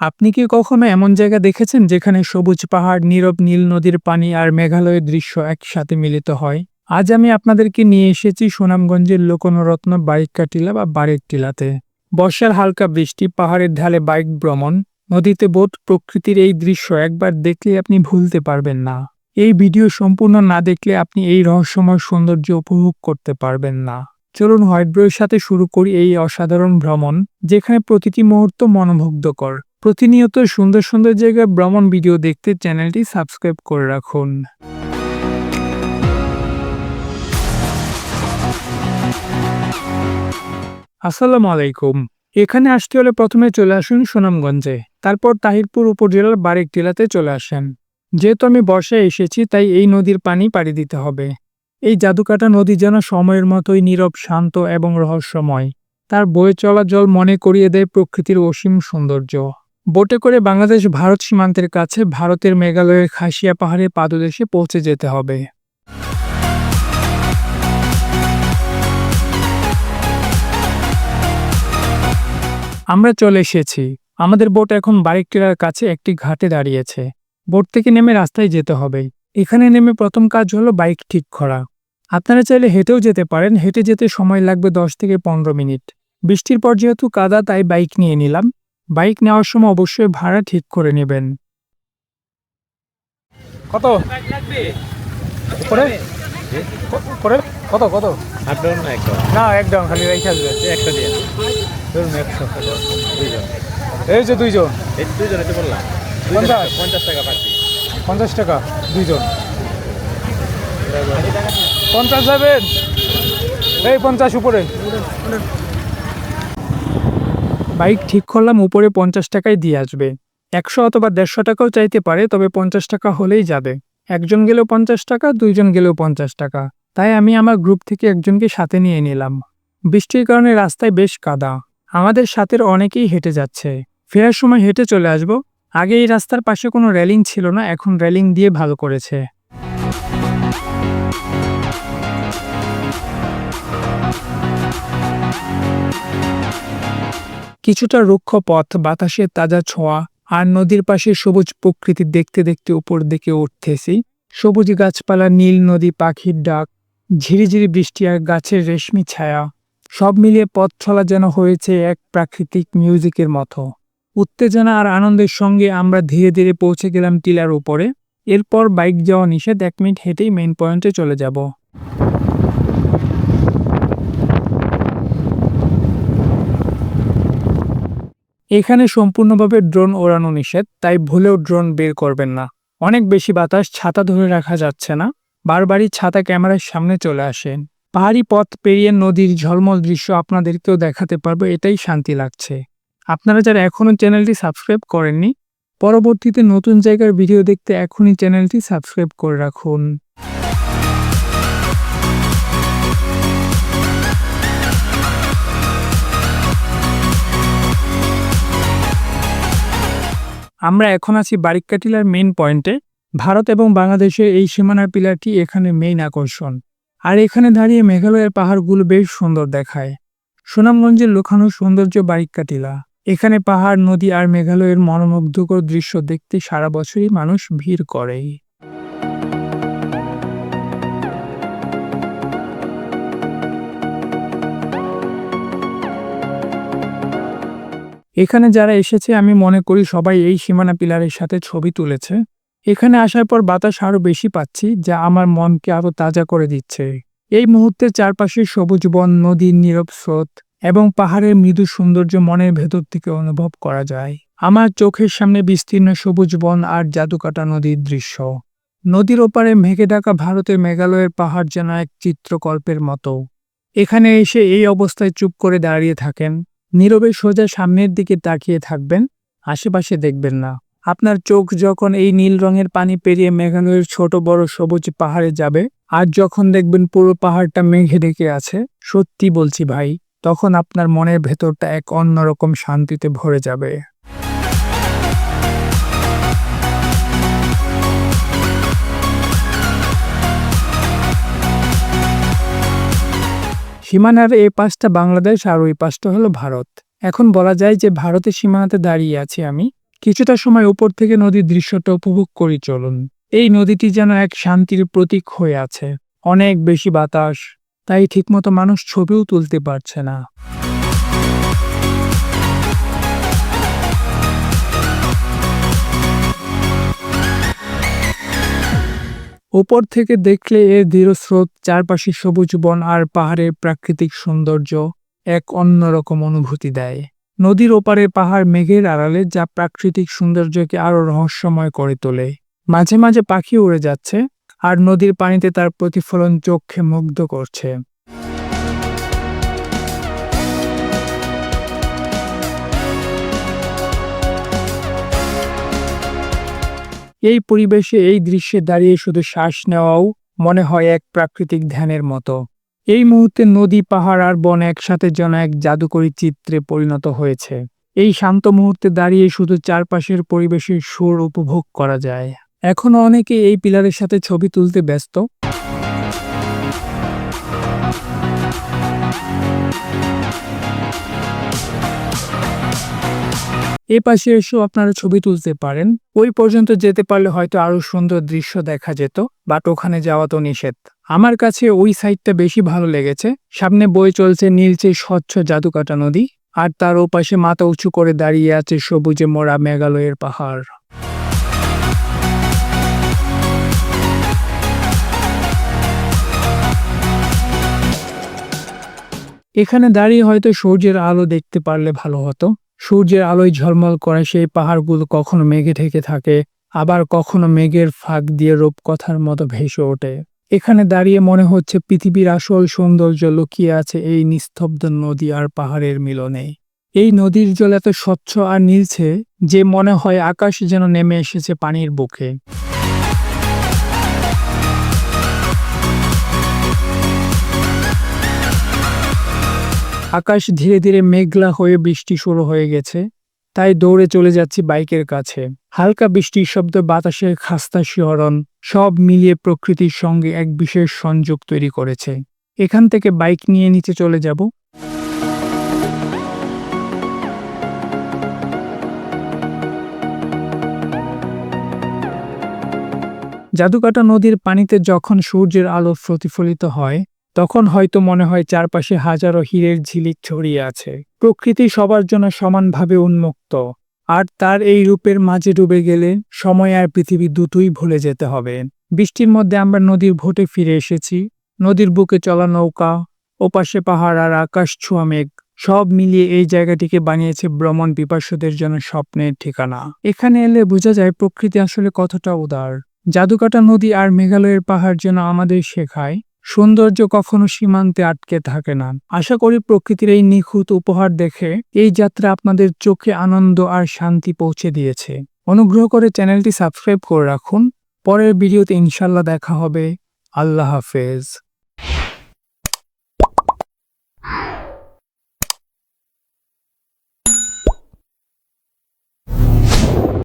আপনি কি কখনো এমন জায়গা দেখেছেন যেখানে সবুজ পাহাড়, নীরব নীল নদীর পানি আর মেঘালয়ের দৃশ্য একসাথে মিলিত হয়? আজ আমি আপনাদেরকে নিয়ে এসেছি সুনামগঞ্জের লোকনরত্ন বাইক কাটিলা বা বাড়ির টিলাতে বর্ষার হালকা বৃষ্টি, পাহাড়ের ঢালে বাইক ভ্রমণ, নদীতে বোট প্রকৃতির এই দৃশ্য একবার দেখলে আপনি ভুলতে পারবেন না। এই ভিডিও সম্পূর্ণ না দেখলে আপনি এই রহস্যময় সৌন্দর্য উপভোগ করতে পারবেন না। চলুন হোয়াইট সাথে শুরু করি এই অসাধারণ ভ্রমণ, যেখানে প্রতিটি মুহূর্ত মনোমুগ্ধকর। প্রতিনিয়ত সুন্দর সুন্দর জায়গায় ভ্রমণ ভিডিও দেখতে চ্যানেলটি সাবস্ক্রাইব করে রাখুন। আসসালামু আলাইকুম। এখানে আসতে হলে প্রথমে চলে আসুন সুনামগঞ্জে। তারপর তাহিরপুর উপজেলার বারেক টিলাতে চলে আসেন। যেহেতু আমি বর্ষায় এসেছি, তাই এই নদীর পানি পাড়ি দিতে হবে। এই জাদুকাটা নদী যেন সময়ের মতোই নীরব, শান্ত এবং রহস্যময়। তার বয়ে চলা জল মনে করিয়ে দেয় প্রকৃতির অসীম সৌন্দর্য। বোটে করে বাংলাদেশ ভারত সীমান্তের কাছে ভারতের মেঘালয়ের খাসিয়া পাহাড়ে পাদদেশে পৌঁছে যেতে হবে। আমরা চলে এসেছি। আমাদের বোট এখন বাইক টিলার কাছে একটি ঘাটে দাঁড়িয়েছে। বোট থেকে নেমে রাস্তায় যেতে হবে। এখানে নেমে প্রথম কাজ হলো বাইক ঠিক করা। আপনারা চাইলে হেঁটেও যেতে পারেন। হেঁটে যেতে সময় লাগবে দশ থেকে পনেরো মিনিট। বৃষ্টির পর যেহেতু কাদা, তাই বাইক নিয়ে নিলাম। বাইক নেওয়ার সময় অবশ্যই ভাড়া ঠিক করে নেবেন। কত? উপরে কত কত? না একদম খালি রেখে আসবে। একটা দিয়ে। ধরুন একশো। দুইজন এই যে দুইজন। দুইজন এতে বললাম। পঞ্চাশ। পঞ্চাশ টাকা পাচ্ছি পঞ্চাশ টাকা দুইজন। পঞ্চাশ যাবেন? এই পঞ্চাশ উপরে। বাইক ঠিক করলাম, উপরে পঞ্চাশ টাকায় দিয়ে আসবে। একশো অথবা দেড়শো টাকাও চাইতে পারে, তবে পঞ্চাশ টাকা হলেই যাবে। একজন গেলেও পঞ্চাশ টাকা, দুইজন গেলেও পঞ্চাশ টাকা। তাই আমি আমার গ্রুপ থেকে একজনকে সাথে নিয়ে নিলাম। বৃষ্টির কারণে রাস্তায় বেশ কাদা। আমাদের সাথের অনেকেই হেঁটে যাচ্ছে। ফেরার সময় হেঁটে চলে আসব। আগে এই রাস্তার পাশে কোনো রেলিং ছিল না, এখন রেলিং দিয়ে ভালো করেছে। কিছুটা রুক্ষ পথ বাতাসের তাজা ছোঁয়া আর নদীর পাশে সবুজ প্রকৃতি দেখতে দেখতে উপর দিকে উঠতেছি। সবুজ গাছপালা, নীল নদী, পাখির ডাক, ঝিরিঝিরি বৃষ্টি আর গাছের রেশমি ছায়া, সব মিলিয়ে পথ চলা যেন হয়েছে এক প্রাকৃতিক মিউজিকের মতো। উত্তেজনা আর আনন্দের সঙ্গে আমরা ধীরে ধীরে পৌঁছে গেলাম টিলার উপরে। এরপর বাইক যাওয়া নিষেধ, এক মিনিট হেঁটেই মেইন পয়েন্টে চলে যাব। এখানে সম্পূর্ণভাবে ড্রোন ওড়ানো নিষেধ, তাই ভুলেও ড্রোন বের করবেন না। অনেক বেশি বাতাস ছাতা ধরে রাখা যাচ্ছে না। বারবারই ছাতা ক্যামেরার সামনে চলে আসেন। পাহাড়ি পথ পেরিয়ে নদীর ঝলমল দৃশ্য আপনাদেরকেও দেখাতে পারব, এটাই শান্তি লাগছে। আপনারা যারা এখনও চ্যানেলটি সাবস্ক্রাইব করেননি, পরবর্তীতে নতুন জায়গার ভিডিও দেখতে এখনই চ্যানেলটি সাবস্ক্রাইব করে রাখুন। আমরা এখন আছি বারিকাটিলার মেইন পয়েন্টে ভারত এবং বাংলাদেশের এই সীমানার পিলারটি এখানে মেইন আকর্ষণ। আর এখানে দাঁড়িয়ে মেঘালয়ের পাহাড়গুলো বেশ সুন্দর দেখায়। সুনামগঞ্জের লুকানো সৌন্দর্য বারিকাটিলা এখানে পাহাড়, নদী আর মেঘালয়ের মনোমুগ্ধকর দৃশ্য দেখতে সারা বছরই মানুষ ভিড় করে এখানে যারা এসেছে, আমি মনে করি সবাই এই সীমানা পিলারের সাথে ছবি তুলেছে। এখানে আসার পর বাতাস আরও বেশি পাচ্ছি, যা আমার মনকে আরও তাজা করে দিচ্ছে। এই মুহূর্তে চারপাশে সবুজ বন, নদীর নীরব স্রোত এবং পাহাড়ের মৃদু সৌন্দর্য মনের ভেতর থেকে অনুভব করা যায়। আমার চোখের সামনে বিস্তীর্ণ সবুজ বন আর জাদুকাটা নদীর দৃশ্য। নদীর ওপারে মেঘে ঢাকা ভারতের মেঘালয়ের পাহাড় যেন এক চিত্রকল্পের মতো। এখানে এসে এই অবস্থায় চুপ করে দাঁড়িয়ে থাকেন। নীরবে সোজা সামনের দিকে তাকিয়ে থাকবেন, আশেপাশে দেখবেন না। আপনার চোখ যখন এই নীল রঙের পানি পেরিয়ে মেঘালয়ের ছোট বড় সবুজ পাহাড়ে যাবে, আর যখন দেখবেন পুরো পাহাড়টা মেঘে ঢেকে আছে, সত্যি বলছি ভাই, তখন আপনার মনের ভেতরটা এক অন্যরকম শান্তিতে ভরে যাবে। সীমানার এই পাশটা বাংলাদেশ আর ওই পাশটা হলো ভারত। এখন বলা যায় যে ভারতের সীমানাতে দাঁড়িয়ে আছি আমি। কিছুটা সময় উপর থেকে নদীর দৃশ্যটা উপভোগ করি চলুন। এই নদীটি যেন এক শান্তির প্রতীক হয়ে আছে। অনেক বেশি বাতাস, তাই ঠিকমতো মানুষ ছবিও তুলতে পারছে না। উপর থেকে দেখলে এর স্রোত চারপাশে সবুজ বন আর পাহাড়ের প্রাকৃতিক সৌন্দর্য এক অন্যরকম অনুভূতি দেয়। নদীর ওপারে পাহাড় মেঘের আড়ালে যা প্রাকৃতিক সৌন্দর্যকে আরও রহস্যময় করে তোলে। মাঝে মাঝে পাখি উড়ে যাচ্ছে আর নদীর পানিতে তার প্রতিফলন চোখে মুগ্ধ করছে। এই পরিবেশে, এই দৃশ্যে দাঁড়িয়ে শুধু শ্বাস নেওয়াও মনে হয় এক প্রাকৃতিক ধ্যানের মতো। এই মুহূর্তে নদী, পাহাড় আর বন একসাথে যেন এক জাদুকরী চিত্রে পরিণত হয়েছে। এই শান্ত মুহূর্তে দাঁড়িয়ে শুধু চারপাশের পরিবেশের সুর উপভোগ করা যায়। এখনও অনেকে এই পিলারের সাথে ছবি তুলতে ব্যস্ত। এ পাশে এসেও আপনারা ছবি তুলতে পারেন। ওই পর্যন্ত যেতে পারলে হয়তো আরও সুন্দর দৃশ্য দেখা যেত, বাট ওখানে যাওয়া তো নিষেধ। আমার কাছে ওই সাইডটা বেশি ভালো লেগেছে। সামনে বয়ে চলছে নীলচে স্বচ্ছ জাদুকাটা নদী, আর তার ওপাশে মাথা উঁচু করে দাঁড়িয়ে আছে সবুজে মোড়া মেঘালয়ের পাহাড়। এখানে দাঁড়িয়ে হয়তো সূর্যের আলো দেখতে পারলে ভালো হতো। সূর্যের আলোয় ঝলমল করে সেই পাহাড়গুলো কখনো মেঘে ঢেকে থাকে, আবার কখনো মেঘের ফাঁক দিয়ে রূপকথার মতো ভেসে ওঠে। এখানে দাঁড়িয়ে মনে হচ্ছে পৃথিবীর আসল সৌন্দর্য লুকিয়ে আছে এই নিস্তব্ধ নদী আর পাহাড়ের মিলনে। এই নদীর জল এত স্বচ্ছ আর নীলছে যে মনে হয় আকাশ যেন নেমে এসেছে পানির বুকে। আকাশ ধীরে ধীরে মেঘলা হয়ে বৃষ্টি শুরু হয়ে গেছে, তাই দৌড়ে চলে যাচ্ছি বাইকের কাছে। হালকা বৃষ্টির শব্দ বাতাসের খাস্তা শিহরণ সব মিলিয়ে প্রকৃতির সঙ্গে এক বিশেষ সংযোগ তৈরি করেছে। এখান থেকে বাইক নিয়ে নিচে চলে যাব। জাদুকাটা নদীর পানিতে যখন সূর্যের আলো প্রতিফলিত হয় তখন হয়তো মনে হয় চারপাশে হাজারো হীরের ঝিলিক ছড়িয়ে আছে। প্রকৃতি সবার জন্য সমানভাবে উন্মুক্ত। আর তার এই রূপের মাঝে ডুবে গেলে সময় আর পৃথিবী দুটোই ভুলে যেতে হবে। বৃষ্টির মধ্যে আমরা নদীর ভোটে ফিরে এসেছি। নদীর বুকে চলা নৌকা, ওপাশে পাহাড় আর আকাশ ছোঁয়া মেঘ, সব মিলিয়ে এই জায়গাটিকে বানিয়েছে ভ্রমণ পিপাসুদের জন্য স্বপ্নের ঠিকানা। এখানে এলে বোঝা যায় প্রকৃতি আসলে কতটা উদার। জাদুকাটা নদী আর মেঘালয়ের পাহাড় যেন আমাদের শেখায় সৌন্দর্য কখনো সীমান্তে আটকে থাকে না। আশা করি প্রকৃতির এই নিখুঁত উপহার দেখে এই যাত্রা আপনাদের চোখে আনন্দ আর শান্তি পৌঁছে দিয়েছে। অনুগ্রহ করে চ্যানেলটি সাবস্ক্রাইব করে রাখুন। পরের ভিডিওতে ইনশাল্লাহ দেখা হবে। আল্লাহ হাফেজ।